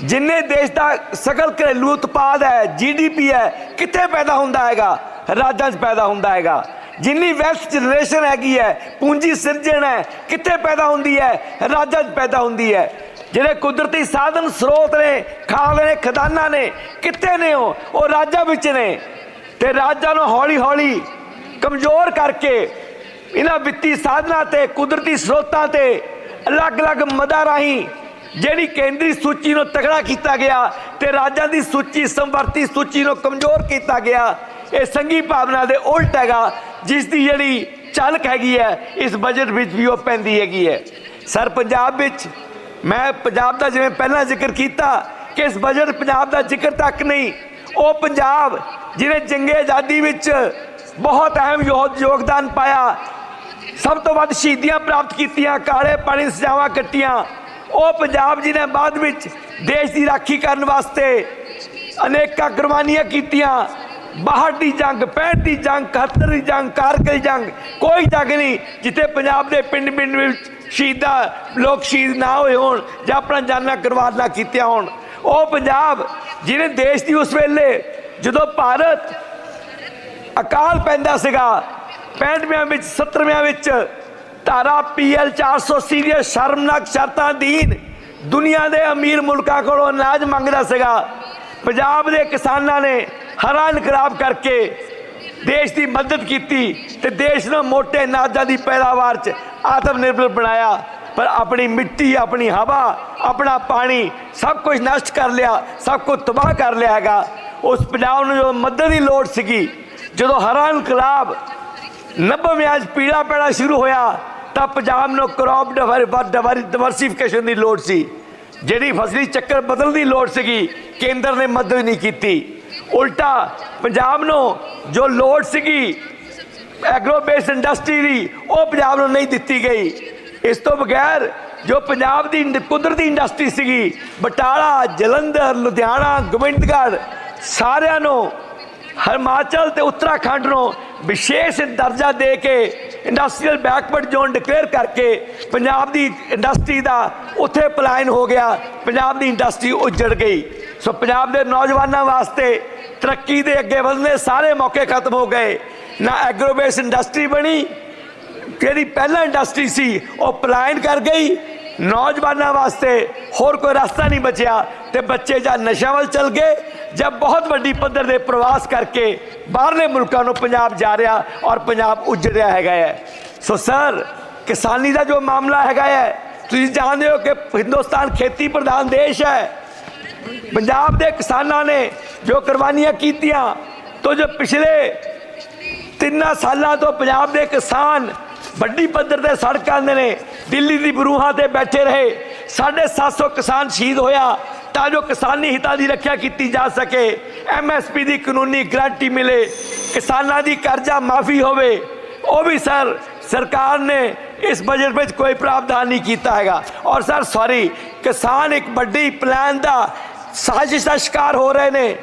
A: ਜਿੰਨੇ ਦੇਸ਼ ਦਾ ਸਕਲ ਘਰੇਲੂ ਉਤਪਾਦ ਹੈ ਜੀਡੀਪੀ ਹੈ, ਕਿੱਥੇ ਪੈਦਾ ਹੁੰਦਾ ਹੈਗਾ? ਰਾਜਾਂ 'ਚ ਪੈਦਾ ਹੁੰਦਾ ਹੈਗਾ। ਜਿੰਨੀ ਵੈਲਥ ਜਨਰੇਸ਼ਨ ਹੈਗੀ ਹੈ, ਪੂੰਜੀ ਸਿਰਜਣ ਹੈ, ਕਿੱਥੇ ਪੈਦਾ ਹੁੰਦੀ ਹੈ? ਰਾਜਾਂ 'ਚ ਪੈਦਾ ਹੁੰਦੀ ਹੈ। ਜਿਹੜੇ ਕੁਦਰਤੀ ਸਾਧਨ ਸਰੋਤ ਨੇ, ਖਾਲ ਨੇ, ਖਦਾਨਾ ਨੇ, ਕਿੱਥੇ ਨੇ ਉਹ? ਉਹ ਰਾਜਾਂ ਵਿੱਚ ਨੇ। ਤੇ ਰਾਜਾਂ ਨੂੰ ਹੌਲੀ ਹੌਲੀ ਕਮਜ਼ੋਰ ਕਰਕੇ ਇਹਨਾਂ ਵਿੱਤੀ ਸਾਧਨਾਂ ਤੇ, ਕੁਦਰਤੀ ਸਰੋਤਾਂ ਤੇ ਅਲੱਗ-ਅਲੱਗ ਮਦਾਂ ਰਾਹੀਂ ਜਿਹੜੀ ਕੇਂਦਰੀ ਸੂਚੀ ਨੂੰ ਤਗੜਾ ਕੀਤਾ ਗਿਆ ਤੇ ਰਾਜਾਂ ਦੀ ਸੂਚੀ ਸੰਵਰਤੀ ਸੂਚੀ ਨੂੰ ਕਮਜ਼ੋਰ ਕੀਤਾ ਗਿਆ, ਇਹ ਸੰਗੀ ਭਾਵਨਾ ਦੇ ਉਲਟ ਹੈਗਾ, ਜਿਸ ਦੀ ਜਿਹੜੀ ਝਲਕ ਹੈਗੀ ਹੈ, ਇਸ ਬਜਟ ਵਿੱਚ ਵੀ ਉਹ ਪੈਂਦੀ ਹੈਗੀ ਹੈ। ਸਰ, ਪੰਜਾਬ ਵਿੱਚ ਮੈਂ ਪੰਜਾਬ ਦਾ ਜਿਵੇਂ ਪਹਿਲਾਂ ਜ਼ਿਕਰ ਕੀਤਾ ਕਿ ਇਸ ਬਜਟ ਪੰਜਾਬ ਦਾ ਜ਼ਿਕਰ ਤੱਕ ਨਹੀਂ, ਉਹ ਪੰਜਾਬ, ਜਿਹਨੇ ਜੰਗੇ ਆਜ਼ਾਦੀ ਵਿੱਚ ਬਹੁਤ ਅਹਿਮ ਯੋਗ- ਯੋਗਦਾਨ ਪਾਇਆ। ਸਭ ਤੋਂ ਵੱਧ ਸ਼ਹੀਦੀਆਂ ਪ੍ਰਾਪਤ ਕੀਤੀਆਂ, ਕਾਲੇ ਪਾਣੀ ਸਜਾਵਾਂ ਕੱਟੀਆਂ। ਉਹ ਪੰਜਾਬ ਜਿਹਨੇ ਬਾਅਦ ਵਿੱਚ ਦੇਸ਼ ਦੀ ਰਾਖੀ ਕਰਨ ਵਾਸਤੇ ਅਨੇਕਾਂ ਕੁਰਬਾਨੀਆਂ ਕੀਤੀਆਂ। 62 ਦੀ ਜੰਗ 65 ਦੀ ਜੰਗ 71 ਦੀ ਜੰਗ ਕਾਰਗਿਲ ਜੰਗ, ਕੋਈ ਜੰਗ ਨਹੀਂ, ਜਿੱਥੇ ਪੰਜਾਬ ਦੇ ਪਿੰਡ ਪਿੰਡ ਵਿੱਚ ਸ਼ਹੀਦਾਂ, ਲੋਕ ਸ਼ਹੀਦ ਨਾ ਹੋਏ ਹੋਣ ਜਾਂ ਆਪਣਾ ਜਾਨਾਂ ਕੁਰਬਾਨ ਨਾ ਕੀਤੀਆਂ ਹੋਣ। ਉਹ ਪੰਜਾਬ, ਜਿਹਨੇ ਦੇਸ਼ ਦੀ ਉਸ ਵੇਲੇ ਜਦੋਂ ਭਾਰਤ ਅਕਾਲ ਪੈਂਦਾ ਸੀਗਾ। 65ਵਿਆਂ ਵਿੱਚ 70ਵਿਆਂ ਵਿੱਚ ਧਾਰਾ ਪੀਐਲ 480 ਦੀਆਂ ਸ਼ਰਮਨਾਕ ਸ਼ਰਤਾਂ ਅਧੀਨ ਦੁਨੀਆ ਦੇ ਅਮੀਰ ਮੁਲਕਾਂ ਕੋਲੋਂ ਅਨਾਜ ਮੰਗਦਾ ਸੀਗਾ। ਪੰਜਾਬ ਦੇ ਕਿਸਾਨਾਂ ਨੇ ਹਰਾ ਇਨਕਲਾਬ ਕਰਕੇ ਦੇਸ਼ ਦੀ ਮਦਦ ਕੀਤੀ ਤੇ ਦੇਸ਼ ਨੂੰ ਮੋਟੇ ਅਨਾਜਾਂ ਦੀ ਪੈਦਾਵਾਰ 'ਚ ਆਤਮ ਨਿਰਭਰ ਬਣਾਇਆ। ਪਰ ਆਪਣੀ ਮਿੱਟੀ, ਆਪਣੀ ਹਵਾ, ਆਪਣਾ ਪਾਣੀ ਸਭ ਕੁਝ ਨਸ਼ਟ ਕਰ ਲਿਆ, ਸਭ ਕੁਝ ਤਬਾਹ ਕਰ ਲਿਆ ਹੈਗਾ। ਉਸ ਪੰਜਾਬ ਨੂੰ ਜੋ ਮਦਦ ਦੀ ਲੋੜ ਸੀਗੀ ਜਦੋਂ ਹਰਾ ਇਨਕਲਾਬ 90ਵਿਆਂ 'ਚ ਪੀੜਾ ਪੈਣਾ ਸ਼ੁਰੂ ਹੋਇਆ, ਤਾਂ ਪੰਜਾਬ ਨੂੰ ਕ੍ਰੌਪ ਡਿਵਰਸੀਫਿਕੇਸ਼ਨ ਦੀ ਲੋੜ ਸੀ। ਜਿਹੜੀ ਫਸਲੀ ਚੱਕਰ ਬਦਲਣ ਦੀ ਲੋੜ ਸੀਗੀ, ਕੇਂਦਰ ਨੇ ਮਦਦ ਨਹੀਂ ਕੀਤੀ। ਉਲਟਾ ਪੰਜਾਬ ਨੂੰ ਜੋ ਲੋੜ ਸੀਗੀ ਐਗਰੋ ਬੇਸ ਇੰਡਸਟਰੀ ਦੀ, ਉਹ ਪੰਜਾਬ ਨੂੰ ਨਹੀਂ ਦਿੱਤੀ ਗਈ। ਇਸ ਤੋਂ ਬਗੈਰ ਜੋ ਪੰਜਾਬ ਦੀ ਇੰਡ- ਕੁਦਰਤੀ ਇੰਡਸਟਰੀ ਸੀਗੀ, ਬਟਾਲਾ, ਜਲੰਧਰ, ਲੁਧਿਆਣਾ, ਗੋਬਿੰਦਗੜ੍ਹ, ਸਾਰਿਆਂ ਨੂੰ ਹਿਮਾਚਲ ਤੇ ਉੱਤਰਾਖੰਡ ਨੂੰ ਵਿਸ਼ੇਸ਼ ਦਰਜਾ ਦੇ ਕੇ ਇੰਡਸਟਰੀਅਲ ਬੈਕਵਰਡ ਜ਼ੋਨ ਡਿਕਲੇਅਰ ਕਰਕੇ ਪੰਜਾਬ ਦੀ ਇੰਡਸਟਰੀ ਦਾ ਉੱਥੇ ਪਲਾਇਨ ਹੋ ਗਿਆ, ਪੰਜਾਬ ਦੀ ਇੰਡਸਟਰੀ ਉੱਜੜ ਗਈ। ਸੋ ਪੰਜਾਬ ਦੇ ਨੌਜਵਾਨਾਂ ਵਾਸਤੇ ਤਰੱਕੀ ਦੇ ਅੱਗੇ ਵਧਣ ਸਾਰੇ ਮੌਕੇ ਖਤਮ ਹੋ ਗਏ। ਨਾ ਐਗਰੋਬੇਸ ਇੰਡਸਟਰੀ ਬਣੀ, ਜਿਹੜੀ ਪਹਿਲਾਂ ਇੰਡਸਟਰੀ ਸੀ, ਉਹ ਪਲਾਇਨ ਕਰ ਗਈ ਨੌਜਵਾਨਾਂ ਵਾਸਤੇ ਹੋਰ ਕੋਈ ਰਸਤਾ ਨਹੀਂ ਬਚਿਆ ਤੇ ਬੱਚੇ ਜਾਂ ਨਸ਼ਿਆਂ ਵੱਲ ਚਲ ਗਏ ਜਾਂ ਬਹੁਤ ਵੱਡੀ ਪੱਧਰ ਦੇ ਪ੍ਰਵਾਸ ਕਰਕੇ ਬਾਹਰਲੇ ਮੁਲਕਾਂ ਨੂੰ ਪੰਜਾਬ ਜਾ ਰਿਹਾ ਔਰ ਪੰਜਾਬ ਉੱਜੜ ਰਿਹਾ ਹੈਗਾ ਹੈ। ਸੋ ਸਰ, ਕਿਸਾਨੀ ਦਾ ਜੋ ਮਾਮਲਾ ਹੈਗਾ ਹੈ, ਤੁਸੀਂ ਜਾਣਦੇ ਹੋ ਕਿ ਹਿੰਦੁਸਤਾਨ ਖੇਤੀ ਪ੍ਰਧਾਨ ਦੇਸ਼ ਹੈ। ਪੰਜਾਬ ਦੇ ਕਿਸਾਨਾਂ ਨੇ ਜੋ ਕੁਰਬਾਨੀਆਂ ਕੀਤੀਆਂ, ਤੋਂ ਜੋ ਪਿਛਲੇ ਤਿੰਨਾਂ ਸਾਲਾਂ ਤੋਂ ਪੰਜਾਬ ਦੇ ਕਿਸਾਨ ਵੱਡੀ ਪੱਧਰ ਤੇ ਸੜਕਾਂ ਦੇ ਨੇ। ਦਿੱਲੀ ਦੀ ਬਰੂਹਾਂ ਤੇ ਬੈਠੇ ਰਹੇ। 750 ਕਿਸਾਨ ਸ਼ਹੀਦ ਹੋਇਆ। ਤਾਂ ਜੋ ਕਿਸਾਨੀ ਹਿੱਤਾਂ ਦੀ ਰੱਖਿਆ ਕੀਤੀ ਜਾ ਸਕੇ। ਐਮਐਸਪੀ ਦੀ ਕਾਨੂੰਨੀ ਗਰੰਟੀ ਮਿਲੇ। ਕਿਸਾਨਾਂ ਦੀ ਕਰਜ਼ਾ ਮਾਫੀ ਹੋਵੇ। ਉਹ ਵੀ ਸਰ, ਸਰਕਾਰ ਨੇ ਇਸ ਬਜਟ ਵਿੱਚ ਕੋਈ ਪ੍ਰਾਵਧਾਨ ਨਹੀਂ ਕੀਤਾ ਹੈਗਾ। ਔਰ ਸਰ ਸੌਰੀ ਕਿਸਾਨ ਇੱਕ ਵੱਡੀ ਪਲਾਨ ਦਾ ਸਾਜ਼ਿਸ਼ ਦਾ ਸ਼ਿਕਾਰ ਹੋ ਰਹੇ ਨੇ।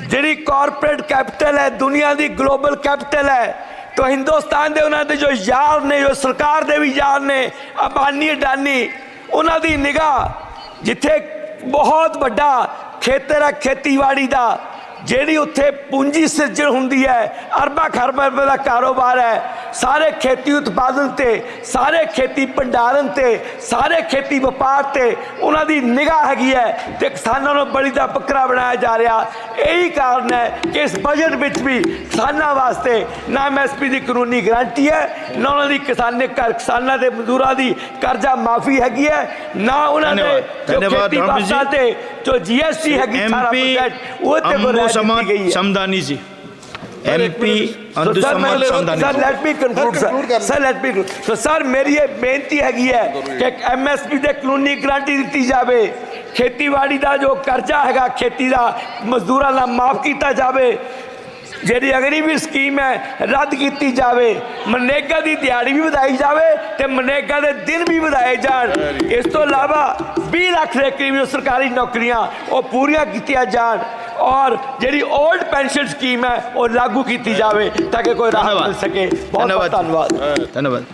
A: ਜਿਹੜੀ ਕਾਰਪੋਰੇਟ ਕੈਪੀਟਲ ਹੈ, ਦੁਨੀਆ ਦੀ ਗਲੋਬਲ ਕੈਪੀਟਲ ਹੈ ਤਾਂ ਹਿੰਦੁਸਤਾਨ ਦੇ ਉਹਨਾਂ ਦੇ ਜੋ ਯਾਰ ਨੇ, ਜੋ ਸਰਕਾਰ ਦੇ ਵੀ ਯਾਰ ਨੇ, ਅਬਾਨੀ, ਅਡਾਨੀ, ਉਹਨਾਂ ਦੀ ਨਿਗਾਹ ਜਿੱਥੇ ਬਹੁਤ ਵੱਡਾ ਖੇਤਰ ਹੈ, ਖੇਤੀਬਾੜੀ ਦਾ, ਜਿਹੜੀ ਉੱਥੇ ਪੂੰਜੀ ਸਿਰਜਣ ਹੁੰਦੀ ਹੈ, ਅਰਬਾਂ ਖਰਬਾਂ ਰੁਪਏ ਦਾ ਕਾਰੋਬਾਰ ਹੈ ਸਾਰੇ ਖੇਤੀ ਉਤਪਾਦਨ ਤੇ ਸਾਰੇ ਖੇਤੀ ਭੰਡਾਰਨ ਤੇ ਸਾਰੇ ਖੇਤੀ ਵਪਾਰ ਤੇ ਉਹਨਾਂ ਦੀ ਨਿਗਾਹ ਹੈਗੀ ਹੈ ਤੇ ਕਿਸਾਨਾਂ ਨੂੰ ਬੜੀ ਦਾ ਬੱਕਰਾ ਬਣਾਇਆ ਜਾ ਰਿਹਾ। ਇਹੀ ਕਾਰਨ ਹੈ ਕਿ ਇਸ ਬਜਟ ਵਿੱਚ ਵੀ ਕਿਸਾਨਾਂ ਵਾਸਤੇ ਨਾ ਐਮਐਸਪੀ ਦੀ ਕਾਨੂੰਨੀ ਗਰੰਟੀ ਹੈ ਨਾ ਉਹਨਾਂ ਦੀ ਕਿਸਾਨੇ ਕਿਸਾਨਾਂ ਦੇ ਮਜ਼ਦੂਰਾਂ ਦੀ ਕਰਜ਼ਾ ਮਾਫੀ ਹੈਗੀ ਹੈ ਨਾ ਉਹਨਾਂ ਦੇ ਜੋ ਖੇਤੀ ਵਸਤਾਂ ਤੇ ਜੋ ਜੀਐਸਟੀ ਹੈਗੀ 18% ਉਹ ਤੇ ਬਰਾਬਰ
C: ਸਮਝਦਾਨੀ ਜੀ। ਐਮਪੀ
A: ਅੰਦੁਸਮਨ
C: ਸੰਧਾਨੀ
A: ਸਰ ਮੇਰੀ ਇਹ ਬੇਨਤੀ ਹੈਗੀ ਹੈ ਕਿ ਐਮਐਸਪੀ ਦੇ ਕਾਨੂੰਨੀ ਗਰੰਟੀ ਦਿੱਤੀ ਜਾਵੇ ਖੇਤੀਬਾੜੀ ਦਾ ਜੋ ਕਰਜ਼ਾ ਹੈਗਾ ਖੇਤੀ ਦਾ ਮਜ਼ਦੂਰਾਂ ਦਾ ਮਾਫ ਕੀਤਾ ਜਾਵੇ ਜਿਹੜੀ ਅਗਲੀ ਵੀ ਸਕੀਮ ਹੈ ਰੱਦ ਕੀਤੀ ਜਾਵੇ ਮਨੇਗਾ ਦੀ ਦਿਹਾੜੀ ਵੀ ਵਧਾਈ ਜਾਵੇ ਤੇ ਮਨੇਗਾ ਦੇ ਦਿਨ ਵੀ ਵਧਾਏ ਜਾਣ ਇਸ ਤੋਂ ਇਲਾਵਾ 20 ਲੱਖ ਦੇ ਕਰੀਬ ਸਰਕਾਰੀ ਨੌਕਰੀਆਂ ਉਹ ਪੂਰੀਆਂ ਕੀਤੀਆਂ ਜਾਣ और जी ओल्ड पेंशन स्कीम है और लागू की जाए ताकि कोई राहत मिल सके। धन्यवाद
C: धन्यवाद। धन्यवाद।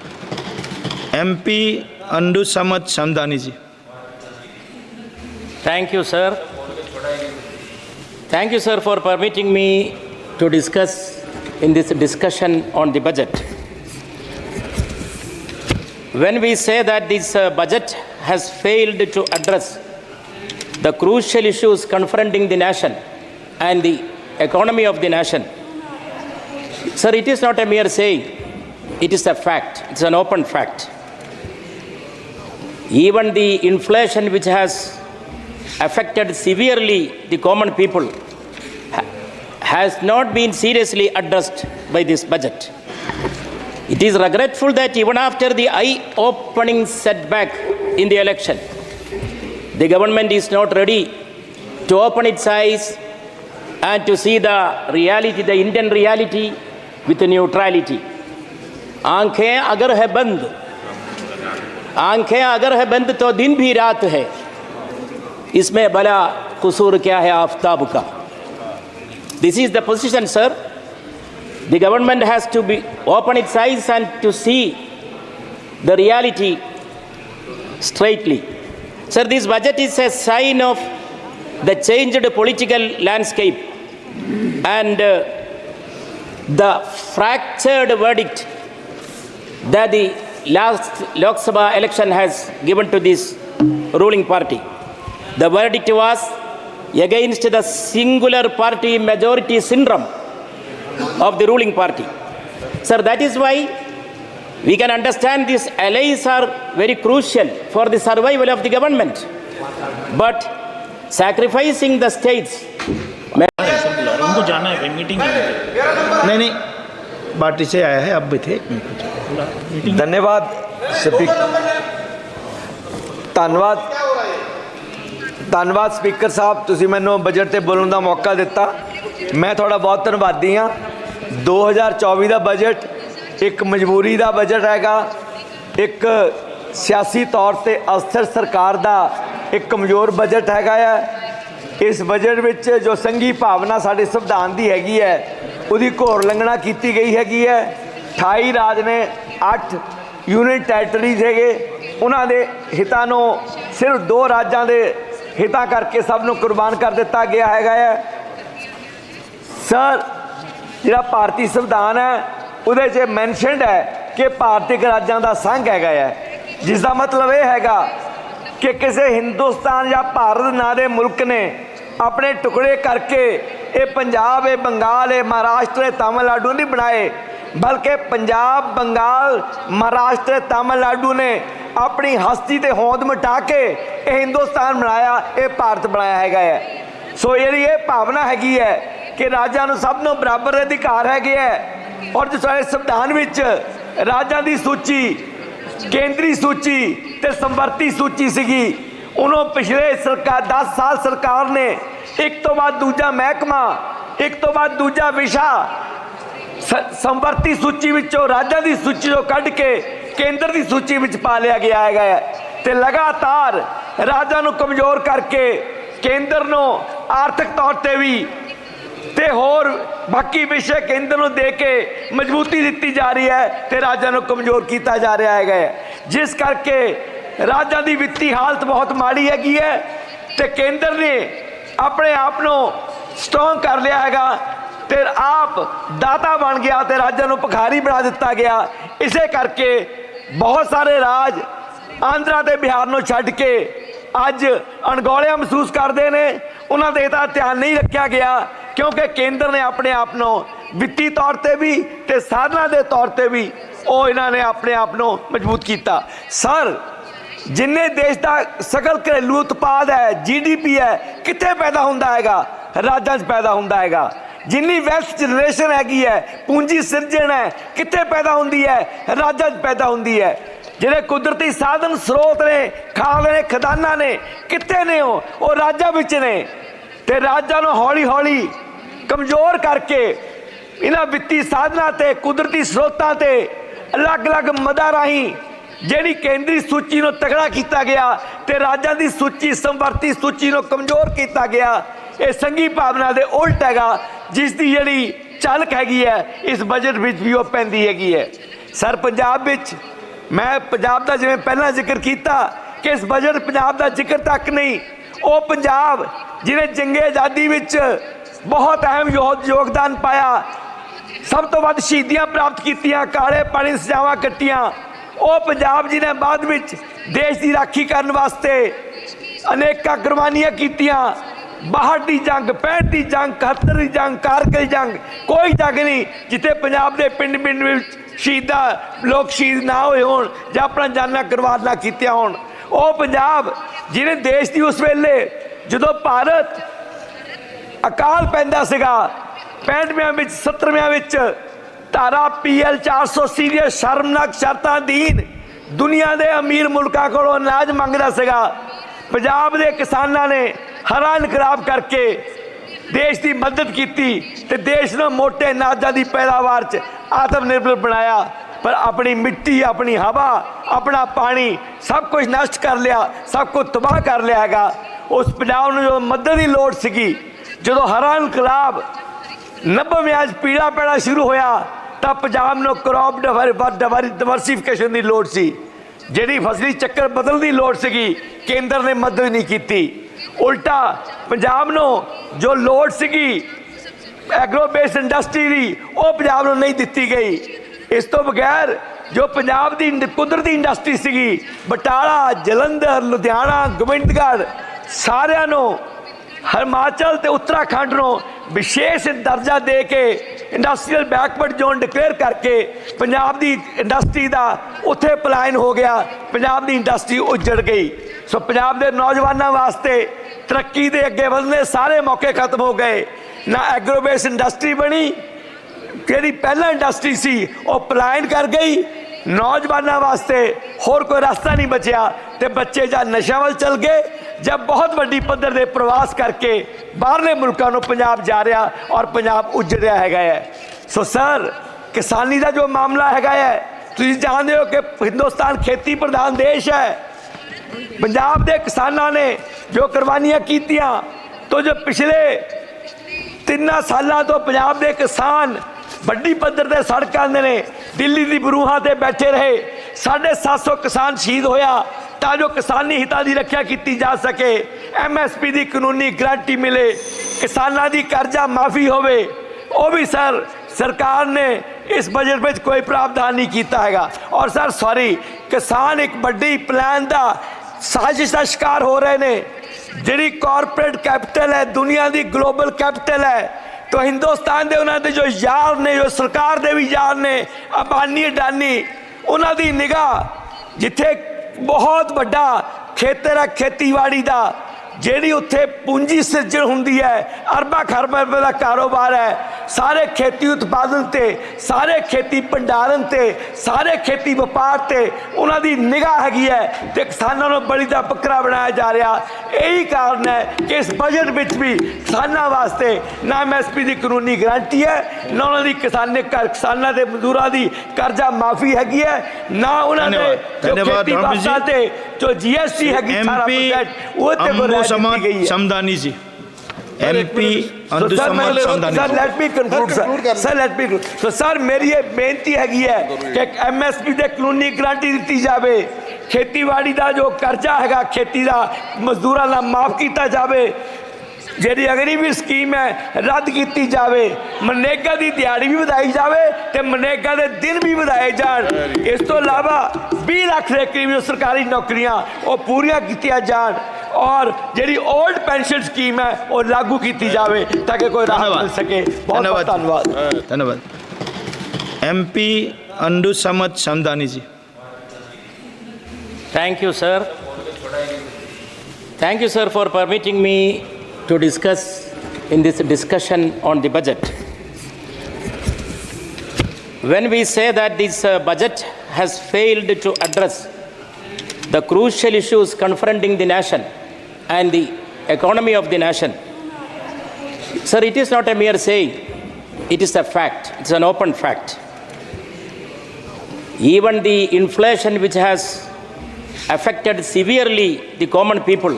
C: M P undo Samad Samadani ji.
D: Thank you sir thank you sir for permitting me to discuss in this discussion on the budget when we say that this uh, budget has failed to address the crucial issues confronting the and the economy of the nation, sir, it is not a mere saying, it is a fact, it's an open fact. Even the inflation which has affected severely the common people ha- has not been seriously addressed by this budget. It is regretful that even after the eye opening setback in the election, the government is not ready to open its eyes and to see the reality, the Indian reality with neutrality. आँखें अगर है बंद आँखें अगर है बंद तो दिन भी रात है इसमें बड़ा कसूर क्या है आफ्ताब का this is the position sir the government has to be open its eyes and to see the reality straightly sir this budget is a sign of the changed political landscape and uh, the fractured verdict that the last Lok Sabha election has given to this ruling party. The verdict was against the singular party majority syndrome of the ruling party. Sir, that is why we can understand these allies are very crucial for the survival of the government. But sacrificing the states
B: सब बुला रहे हैं उनको जाना है भाई meeting है
C: नहीं नहीं पार्टी से आया है अब भी थे एक मिनट
B: बुला मीटिंग
A: ਧੰਨਵਾਦ ਸਪੀਕਰ ਧੰਨਵਾਦ ਧੰਨਵਾਦ ਸਪੀਕਰ ਸਾਹਿਬ ਤੁਸੀਂ ਮੈਨੂੰ ਬਜਟ ਤੇ ਬੋਲਣ ਦਾ ਮੌਕਾ ਦਿੱਤਾ ਮੈਂ ਤੁਹਾਡਾ ਬਹੁਤ ਧੰਨਵਾਦੀ ਹਾਂ 2024 ਦਾ ਬਜਟ ਇੱਕ ਮਜਬੂਰੀ ਦਾ ਬਜਟ ਹੈਗਾ ਇੱਕ ਸਿਆਸੀ ਤੌਰ ਤੇ ਅਸਥਿਰ ਸਰਕਾਰ ਦਾ ਇੱਕ ਕਮਜ਼ੋਰ ਬਜਟ ਹੈਗਾ ਹੈ ਇਸ ਬਜਟ ਵਿੱਚ ਜੋ ਸੰਘੀ ਭਾਵਨਾ ਸਾਡੇ ਸੰਵਿਧਾਨ ਦੀ ਹੈਗੀ ਹੈ, ਉਹਦੀ ਘੋਰ ਲੰਘਣਾ ਕੀਤੀ ਗਈ ਹੈਗੀ ਹੈ। 28 ਰਾਜ ਨੇ 8 ਯੂਨਿਟ ਟੈਰੀਟਰੀਜ਼ ਹੈਗੇ। ਉਹਨਾਂ ਦੇ ਹਿੱਤਾਂ ਨੂੰ ਸਿਰਫ ਦੋ ਰਾਜਾਂ ਦੇ ਹਿੱਤਾਂ ਕਰਕੇ ਸਭ ਨੂੰ ਕੁਰਬਾਨ ਕਰ ਦਿੱਤਾ ਗਿਆ ਹੈਗਾ ਹੈ। ਸਰ ਜਿਹੜਾ ਭਾਰਤੀ ਸੰਵਿਧਾਨ ਹੈ, ਉਹਦੇ 'ਚ ਮੈਂਸ਼ਨਡ ਹੈ ਕਿ ਭਾਰਤੀ ਰਾਜਾਂ ਦਾ ਸੰਘ ਹੈਗਾ ਹੈ। ਜਿਸ ਦਾ ਮਤਲਬ ਇਹ ਹੈਗਾ ਕਿ ਕਿਸੇ ਹਿੰਦੁਸਤਾਨ ਜਾਂ ਭਾਰਤ ਨਾਂ ਦੇ ਮੁਲਕ ਨੇ ਆਪਣੇ ਟੁਕੜੇ ਕਰਕੇ ਇਹ ਪੰਜਾਬ, ਇਹ ਬੰਗਾਲ, ਇਹ ਮਹਾਰਾਸ਼ਟਰ, ਇਹ ਤਾਮਿਲਨਾਡੂ ਨਹੀਂ ਬਣਾਏ, ਬਲਕਿ ਪੰਜਾਬ, ਬੰਗਾਲ, ਮਹਾਰਾਸ਼ਟਰ ਤਾਮਿਲਨਾਡੂ ਨੇ ਆਪਣੀ ਹਸਤੀ ਤੇ ਹੋਂਦ ਮਿਟਾ ਕੇ ਇਹ ਹਿੰਦੁਸਤਾਨ ਬਣਾਇਆ, ਇਹ ਭਾਰਤ ਬਣਾਇਆ ਹੈਗਾ ਹੈ। ਸੋ ਜਿਹੜੀ ਇਹ ਭਾਵਨਾ ਹੈਗੀ ਹੈ ਕਿ ਰਾਜਾਂ ਨੂੰ ਸਭ ਨੂੰ ਬਰਾਬਰ ਅਧਿਕਾਰ ਹੈਗੇ ਹੈ, ਔਰ ਜੋ ਸਾਡੇ ਸੰਵਿਧਾਨ ਵਿੱਚ ਰਾਜਾਂ ਦੀ ਸੂਚੀ ਕੇਂਦਰੀ ਸੂਚੀ ਤੇ ਸੰਵਰਤੀ ਸੂਚੀ ਸੀਗੀ। ਉਹਨੂੰ ਪਿਛਲੇ ਸਰਕਾਰ 10 ਸਾਲ ਸਰਕਾਰ ਨੇ ਇੱਕ ਤੋਂ ਬਾਅਦ ਦੂਜਾ ਮਹਿਕਮਾ, ਇੱਕ ਤੋਂ ਬਾਅਦ ਦੂਜਾ ਵਿਸ਼ਾ ਸ- ਸੰਵਰਤੀ ਸੂਚੀ ਵਿੱਚੋਂ, ਰਾਜਾਂ ਦੀ ਸੂਚੀ ਚੋਂ ਕੱਢ ਕੇ ਕੇਂਦਰ ਦੀ ਸੂਚੀ ਵਿੱਚ ਪਾ ਲਿਆ ਗਿਆ ਹੈਗਾ ਹੈ। ਤੇ ਲਗਾਤਾਰ ਰਾਜਾਂ ਨੂੰ ਕਮਜ਼ੋਰ ਕਰਕੇ ਕੇਂਦਰ ਨੂੰ ਆਰਥਿਕ ਤੌਰ ਤੇ ਵੀ ਤੇ ਹੋਰ ਬਾਕੀ ਵਿਸ਼ੇ ਕੇਂਦਰ ਨੂੰ ਦੇ ਕੇ ਮਜ਼ਬੂਤੀ ਦਿੱਤੀ ਜਾ ਰਹੀ ਹੈ ਤੇ ਰਾਜਾਂ ਨੂੰ ਕਮਜ਼ੋਰ ਕੀਤਾ ਜਾ ਰਿਹਾ ਹੈਗਾ ਹੈ। ਜਿਸ ਕਰਕੇ ਰਾਜਾਂ ਦੀ ਵਿੱਤੀ ਹਾਲਤ ਬਹੁਤ ਮਾੜੀ ਹੈਗੀ ਹੈ ਤੇ ਕੇਂਦਰ ਨੇ ਆਪਣੇ ਆਪ ਨੂੰ ਸਟਰੋਂਗ ਕਰ ਲਿਆ ਹੈਗਾ ਤੇ ਆਪ ਦਾਤਾ ਬਣ ਗਿਆ ਤੇ ਰਾਜਾਂ ਨੂੰ ਭਿਖਾਰੀ ਬਣਾ ਦਿੱਤਾ ਗਿਆ। ਇਸੇ ਕਰਕੇ ਬਹੁਤ ਸਾਰੇ ਰਾਜ ਆਂਧਰਾ ਤੇ ਬਿਹਾਰ ਨੂੰ ਛੱਡ ਕੇ ਅੱਜ ਅਣਗੌਲਿਆ ਮਹਿਸੂਸ ਕਰਦੇ ਨੇ। ਉਹਨਾਂ ਦੇ ਤਾਂ ਧਿਆਨ ਨਹੀਂ ਰੱਖਿਆ ਗਿਆ। ਕਿਉਂਕਿ ਕੇਂਦਰ ਨੇ ਆਪਣੇ ਆਪ ਨੂੰ ਵਿੱਤੀ ਤੌਰ ਤੇ ਵੀ ਤੇ ਸਾਧਨਾਂ ਦੇ ਤੌਰ ਤੇ ਵੀ ਉਹ ਇਹਨਾਂ ਨੇ ਆਪਣੇ ਆਪ ਨੂੰ ਮਜ਼ਬੂਤ ਕੀਤਾ। ਸਰ, ਜਿੰਨੇ ਦੇਸ਼ ਦਾ ਸਕਲ ਘਰੇਲੂ ਉਤਪਾਦ ਹੈ ਜੀਡੀਪੀ ਹੈ, ਕਿੱਥੇ ਪੈਦਾ ਹੁੰਦਾ ਹੈਗਾ? ਰਾਜਾਂ 'ਚ ਪੈਦਾ ਹੁੰਦਾ ਹੈਗਾ। ਜਿੰਨੀ ਵੈਲਥ ਜਨਰੇਸ਼ਨ ਹੈਗੀ ਹੈ, ਪੂੰਜੀ ਸਿਰਜਣ ਹੈ, ਕਿੱਥੇ ਪੈਦਾ ਹੁੰਦੀ ਹੈ? ਰਾਜਾਂ 'ਚ ਪੈਦਾ ਹੁੰਦੀ ਹੈ। ਜਿਹੜੇ ਕੁਦਰਤੀ ਸਾਧਨ ਸਰੋਤ ਨੇ ਖਾਲ ਨੇ, ਖਦਾਨਾ ਨੇ, ਕਿੱਥੇ ਨੇ ਉਹ? ਉਹ ਰਾਜਾਂ ਵਿੱਚ ਨੇ। ਤੇ ਰਾਜਾਂ ਨੂੰ ਹੌਲੀ ਹੌਲੀ ਕਮਜ਼ੋਰ ਕਰਕੇ ਇਹਨਾਂ ਵਿੱਤੀ ਸਾਧਨਾਂ ਤੇ, ਕੁਦਰਤੀ ਸਰੋਤਾਂ ਤੇ ਅਲੱਗ-ਅਲੱਗ ਮਦਾਂ ਰਾਹੀਂ ਜਿਹੜੀ ਕੇਂਦਰੀ ਸੂਚੀ ਨੂੰ ਤਗੜਾ ਕੀਤਾ ਗਿਆ ਤੇ ਰਾਜਾਂ ਦੀ ਸੂਚੀ ਸੰਵਰਤੀ ਸੂਚੀ ਨੂੰ ਕਮਜ਼ੋਰ ਕੀਤਾ ਗਿਆ, ਇਹ ਸੰਗੀ ਭਾਵਨਾ ਦੇ ਉਲਟ ਹੈਗਾ, ਜਿਸ ਦੀ ਜਿਹੜੀ ਝਲਕ ਹੈਗੀ ਹੈ, ਇਸ ਬਜਟ ਵਿੱਚ ਵੀ ਉਹ ਪੈਂਦੀ ਹੈਗੀ ਹੈ। ਸਰ, ਪੰਜਾਬ ਵਿੱਚ ਮੈਂ ਪੰਜਾਬ ਦਾ ਜਿਵੇਂ ਪਹਿਲਾਂ ਜ਼ਿਕਰ ਕੀਤਾ ਕਿ ਇਸ ਬਜਟ ਪੰਜਾਬ ਦਾ ਜ਼ਿਕਰ ਤੱਕ ਨਹੀਂ ਉਹ ਪੰਜਾਬ ਜਿਹਨੇ ਜੰਗੇ ਆਜ਼ਾਦੀ ਵਿੱਚ ਬਹੁਤ ਅਹਿਮ ਯੋਗ- ਯੋਗਦਾਨ ਪਾਇਆ, ਸਭ ਤੋਂ ਵੱਧ ਸ਼ਹੀਦੀਆਂ ਪ੍ਰਾਪਤ ਕੀਤੀਆਂ, ਕਾਲੇ ਪਾਣੀ ਸਜਾਵਾਂ ਕੱਟੀਆਂ, ਉਹ ਪੰਜਾਬ ਜਿਹਨੇ ਬਾਅਦ ਵਿੱਚ ਦੇਸ਼ ਦੀ ਰਾਖੀ ਕਰਨ ਵਾਸਤੇ ਅਨੇਕਾਂ ਕੁਰਬਾਨੀਆਂ ਕੀਤੀਆਂ 62 ਦੀ ਜੰਗ 65 ਦੀ ਜੰਗ 71 ਦੀ ਜੰਗ, ਕਾਰਗਿਲ ਜੰਗ, ਕੋਈ ਜੰਗ ਨਹੀਂ, ਜਿੱਥੇ ਪੰਜਾਬ ਦੇ ਪਿੰਡ ਪਿੰਡ ਵਿੱਚ ਸ਼ਹੀਦਾਂ, ਲੋਕ ਸ਼ਹੀਦ ਨਾ ਹੋਏ ਹੋਣ ਜਾਂ ਆਪਣਾ ਜਾਨਾਂ ਕੁਰਬਾਨ ਨਾ ਕੀਤੀਆਂ ਹੋਣ। ਉਹ ਪੰਜਾਬ ਜਿਹਨੇ ਦੇਸ਼ ਦੀ ਉਸ ਵੇਲੇ ਜਦੋਂ ਭਾਰਤ ਅਕਾਲ ਪੈਂਦਾ ਸੀਗਾ 65ਵਿਆਂ ਵਿੱਚ 70ਵਿਆਂ ਵਿੱਚ ਧਾਰਾ ਪੀਐਲ 480 ਦੀਆਂ ਸ਼ਰਮਨਾਕ ਸ਼ਰਤਾਂ ਅਧੀਨ ਦੁਨੀਆ ਦੇ ਅਮੀਰ ਮੁਲਕਾਂ ਕੋਲੋਂ ਅਨਾਜ ਮੰਗਦਾ ਸੀਗਾ। ਪੰਜਾਬ ਦੇ ਕਿਸਾਨਾਂ ਨੇ ਹਰਾ ਇਨਕਲਾਬ ਕਰਕੇ ਦੇਸ਼ ਦੀ ਮਦਦ ਕੀਤੀ ਤੇ ਦੇਸ਼ ਨੂੰ ਮੋਟੇ ਅਨਾਜਾਂ ਦੀ ਪੈਦਾਵਾਰ 'ਚ ਆਤਮ ਨਿਰਭਰ ਬਣਾਇਆ। ਪਰ ਆਪਣੀ ਮਿੱਟੀ, ਆਪਣੀ ਹਵਾ, ਆਪਣਾ ਪਾਣੀ ਸਭ ਕੁਝ ਨਸ਼ਟ ਕਰ ਲਿਆ, ਸਭ ਕੁਝ ਤਬਾਹ ਕਰ ਲਿਆ ਹੈਗਾ। ਉਸ ਪੰਜਾਬ ਨੂੰ ਜਦੋਂ ਮਦਦ ਦੀ ਲੋੜ ਸੀਗੀ, ਜਦੋਂ ਹਰਾ ਇਨਕਲਾਬ 90ਵਿਆਂ 'ਚ ਪੀੜਾ ਪੈਣਾ ਸ਼ੁਰੂ ਹੋਇਆ, ਤਾਂ ਪੰਜਾਬ ਨੂੰ ਕ੍ਰੌਪ ਡਿਵਰਸਿਫਿਕੇਸ਼ਨ ਦੀ ਲੋੜ ਸੀ। ਜਿਹੜੀ ਫਸਲੀ ਚੱਕਰ ਬਦਲਣ ਦੀ ਲੋੜ ਸੀਗੀ, ਕੇਂਦਰ ਨੇ ਮਦਦ ਨਹੀਂ ਕੀਤੀ। ਉਲਟਾ ਪੰਜਾਬ ਨੂੰ ਜੋ ਲੋੜ ਸੀਗੀ ਐਗਰੋ ਬੇਸ ਇੰਡਸਟਰੀ ਦੀ, ਉਹ ਪੰਜਾਬ ਨੂੰ ਨਹੀਂ ਦਿੱਤੀ ਗਈ। ਇਸ ਤੋਂ ਬਗੈਰ ਜੋ ਪੰਜਾਬ ਦੀ ਕੁਦਰਤੀ ਇੰਡਸਟਰੀ ਸੀਗੀ, ਬਟਾਲਾ, ਜਲੰਧਰ, ਲੁਧਿਆਣਾ, ਗੋਬਿੰਦਗੜ੍ਹ, ਸਾਰਿਆਂ ਨੂੰ, ਹਿਮਾਚਲ ਤੇ ਉੱਤਰਾਖੰਡ ਨੂੰ ਵਿਸ਼ੇਸ਼ ਦਰਜਾ ਦੇ ਕੇ ਇੰਡਸਟਰੀਅਲ ਬੈਕਵਰਡ ਜ਼ੋਨ ਡਿਕਲੇਅਰ ਕਰਕੇ ਪੰਜਾਬ ਦੀ ਇੰਡਸਟਰੀ ਦਾ ਉੱਥੇ ਪਲਾਇਨ ਹੋ ਗਿਆ, ਪੰਜਾਬ ਦੀ ਇੰਡਸਟਰੀ ਉੱਜੜ ਗਈ। ਸੋ ਪੰਜਾਬ ਦੇ ਨੌਜਵਾਨਾਂ ਵਾਸਤੇ ਤਰੱਕੀ ਦੇ ਅੱਗੇ ਵਧਣ ਸਾਰੇ ਮੌਕੇ ਖਤਮ ਹੋ ਗਏ। ਨਾ ਐਗਰੋਬੇਸ ਇੰਡਸਟਰੀ ਬਣੀ ਜਿਹੜੀ ਪਹਿਲਾਂ ਇੰਡਸਟਰੀ ਸੀ, ਉਹ ਪਲਾਇਨ ਕਰ ਗਈ। ਨੌਜਵਾਨਾਂ ਵਾਸਤੇ ਹੋਰ ਕੋਈ ਰਸਤਾ ਨਹੀਂ ਬਚਿਆ ਤੇ ਬੱਚੇ ਜਾਂ ਨਸ਼ਿਆਂ ਵੱਲ ਚਲ ਗਏ ਜਾਂ ਬਹੁਤ ਵੱਡੀ ਪੱਧਰ ਦੇ ਪ੍ਰਵਾਸ ਕਰਕੇ ਬਾਹਰਲੇ ਮੁਲਕਾਂ ਨੂੰ ਪੰਜਾਬ ਜਾ ਰਿਹਾ ਔਰ ਪੰਜਾਬ ਉੱਜ ਰਿਹਾ ਹੈਗਾ ਹੈ। ਸੋ ਸਰ ਕਿਸਾਨੀ ਦਾ ਜੋ ਮਾਮਲਾ ਹੈਗਾ ਹੈ, ਤੁਸੀਂ ਜਾਣਦੇ ਹੋ ਕਿ ਹਿੰਦੁਸਤਾਨ ਖੇਤੀ ਪ੍ਰਧਾਨ ਦੇਸ਼ ਹੈ। ਪੰਜਾਬ ਦੇ ਕਿਸਾਨਾਂ ਨੇ ਜੋ ਕੁਰਬਾਨੀਆਂ ਕੀਤੀਆਂ, ਤੋਂ ਜੋ ਪਿਛਲੇ ਤਿੰਨਾਂ ਸਾਲਾਂ ਤੋਂ ਪੰਜਾਬ ਦੇ ਕਿਸਾਨ ਵੱਡੀ ਪੱਧਰ ਤੇ ਸੜਕਾਂ ਦੇ ਨੇ। ਦਿੱਲੀ ਦੀ ਬਰੂਹਾਂ ਤੇ ਬੈਠੇ ਰਹੇ। 750 ਕਿਸਾਨ ਸ਼ਹੀਦ ਹੋਇਆ। ਤਾਂ ਜੋ ਕਿਸਾਨੀ ਹਿੱਤਾਂ ਦੀ ਰੱਖਿਆ ਕੀਤੀ ਜਾ ਸਕੇ। ਐਮਐਸਪੀ ਦੀ ਕਾਨੂੰਨੀ ਗਰੰਟੀ ਮਿਲੇ। ਕਿਸਾਨਾਂ ਦੀ ਕਰਜ਼ਾ ਮਾਫੀ ਹੋਵੇ। ਉਹ ਵੀ ਸਰ, ਸਰਕਾਰ ਨੇ ਇਸ ਬਜਟ ਵਿੱਚ ਕੋਈ ਪ੍ਰਾਵਧਾਨ ਨਹੀਂ ਕੀਤਾ ਹੈਗਾ। ਔਰ ਸਰ ਸੌਰੀ ਕਿਸਾਨ ਇੱਕ ਵੱਡੀ ਪਲਾਨ ਦਾ ਸਾਜ਼ਿਸ਼ ਦਾ ਸ਼ਿਕਾਰ ਹੋ ਰਹੇ ਨੇ। ਜਿਹੜੀ ਕਾਰਪੋਰੇਟ ਕੈਪੀਟਲ ਹੈ, ਦੁਨੀਆ ਦੀ ਗਲੋਬਲ ਕੈਪੀਟਲ ਹੈ ਤਾਂ ਹਿੰਦੁਸਤਾਨ ਦੇ ਉਹਨਾਂ ਦੇ ਜੋ ਯਾਰ ਨੇ, ਜੋ ਸਰਕਾਰ ਦੇ ਵੀ ਯਾਰ ਨੇ, ਅਬਾਨੀ, ਅਡਾਨੀ, ਉਹਨਾਂ ਦੀ ਨਿਗਾਹ ਜਿੱਥੇ ਬਹੁਤ ਵੱਡਾ ਖੇਤਰ ਹੈ ਖੇਤੀਬਾੜੀ ਦਾ ਜਿਹੜੀ ਉੱਥੇ ਪੂੰਜੀ ਸਿਰਜਣ ਹੁੰਦੀ ਹੈ ਅਰਬਾਂ ਖਰਬਾਂ ਰੁਪਏ ਦਾ ਕਾਰੋਬਾਰ ਹੈ ਸਾਰੇ ਖੇਤੀ ਉਤਪਾਦਨ ਤੇ ਸਾਰੇ ਖੇਤੀ ਭੰਡਾਰਨ ਤੇ ਸਾਰੇ ਖੇਤੀ ਵਪਾਰ ਤੇ ਉਹਨਾਂ ਦੀ ਨਿਗਾਹ ਹੈਗੀ ਹੈ ਤੇ ਕਿਸਾਨਾਂ ਨੂੰ ਬੜੀ ਦਾ ਬੱਕਰਾ ਬਣਾਇਆ ਜਾ ਰਿਹਾ। ਇਹੀ ਕਾਰਨ ਹੈ ਕਿ ਇਸ ਬਜਟ ਵਿੱਚ ਵੀ ਕਿਸਾਨਾਂ ਵਾਸਤੇ ਨਾ ਐਮਐਸਪੀ ਦੀ ਕਾਨੂੰਨੀ ਗਰੰਟੀ ਹੈ ਨਾ ਉਹਨਾਂ ਦੀ ਕਿਸਾਨੇ ਕਿਸਾਨਾਂ ਦੇ ਮਜ਼ਦੂਰਾਂ ਦੀ ਕਰਜ਼ਾ ਮਾਫੀ ਹੈਗੀ ਹੈ ਨਾ ਉਹਨਾਂ ਦੇ ਜੋ ਖੇਤੀ ਵਸਤਾਂ ਤੇ ਹੈਗੀ 18% ਉਹ ਤੇ
C: समाज
A: ਗਈ ਹੈ
C: समदानी जी एमपी
A: ਸੋ
C: अंधु
A: ਸਰ ਮੈਂ
C: समाज Samadani
A: sir let me conclude sir sir let me so sir ਮੇਰੀ ਇਹ ਬੇਨਤੀ ਹੈਗੀ ਹੈ ਕਿ ਐਮਐਸਪੀ ਦੇ ਕਾਨੂੰਨੀ ਗਾਰੰਟੀ ਦਿੱਤੀ ਜਾਵੇ ਖੇਤੀਬਾੜੀ ਦਾ ਜੋ ਕਰਜ਼ਾ ਹੈਗਾ ਖੇਤੀ ਦਾ ਮਜ਼ਦੂਰਾਂ ਦਾ ਮਾਫ ਕੀਤਾ ਜਾਵੇ ਜਿਹੜੀ ਅਗਰੀ ਵੀ ਸਕੀਮ ਹੈ ਰੱਦ ਕੀਤੀ ਜਾਵੇ ਮਨੇਗਾ ਦੀ ਦਿਹਾੜੀ ਵੀ ਵਧਾਈ ਜਾਵੇ ਤੇ ਮਨੇਗਾ ਦੇ ਦਿਨ ਵੀ ਵਧਾਏ ਜਾਣ ਇਸ ਤੋਂ ਇਲਾਵਾ 20 ਲੱਖ ਦੇ ਕਰੀਬ ਜੋ ਸਰਕਾਰੀ ਨੌਕਰੀਆਂ ਉਹ ਪੂਰੀਆਂ ਕੀਤੀਆਂ ਜਾਣ और जी ओल्ड पेंशन स्कीम है और लागू की जाए ताकि कोई राहत मिल सके। धन्यवाद।
C: धन्यवाद। धन्यवाद। M P undo Samad Samadani ji
D: thank you sir thank you sir for permitting me to discuss in this discussion on the budget when we say that this uh, budget has failed to address the crucial issues the nation and the economy of the nation, sir, it is not a mere saying, it is a fact, it's an open fact. Even the inflation which has affected severely the common people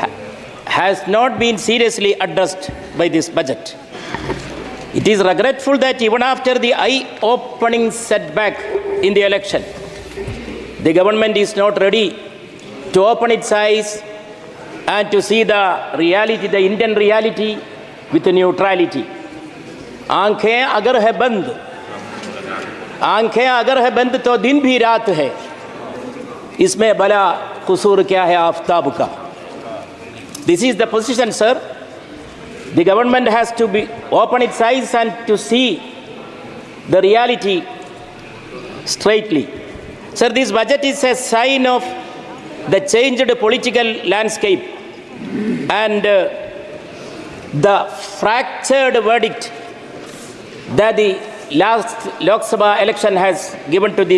D: ha- has not been seriously addressed by this budget. It is regretful that even after the eye opening setback in the election, the government is not ready to open its eyes and to see the reality, the Indian reality with neutrality. आँखें अगर है बंद आँखें अगर है बंद तो दिन भी रात है इसमें बड़ा कसूर क्या है आफ्ताब का this is the position sir the government has to be open its eyes and to see the reality straightly sir this budget is a sign of the changed political landscape and uh, the fractured verdict that the last Lok Sabha election has given to this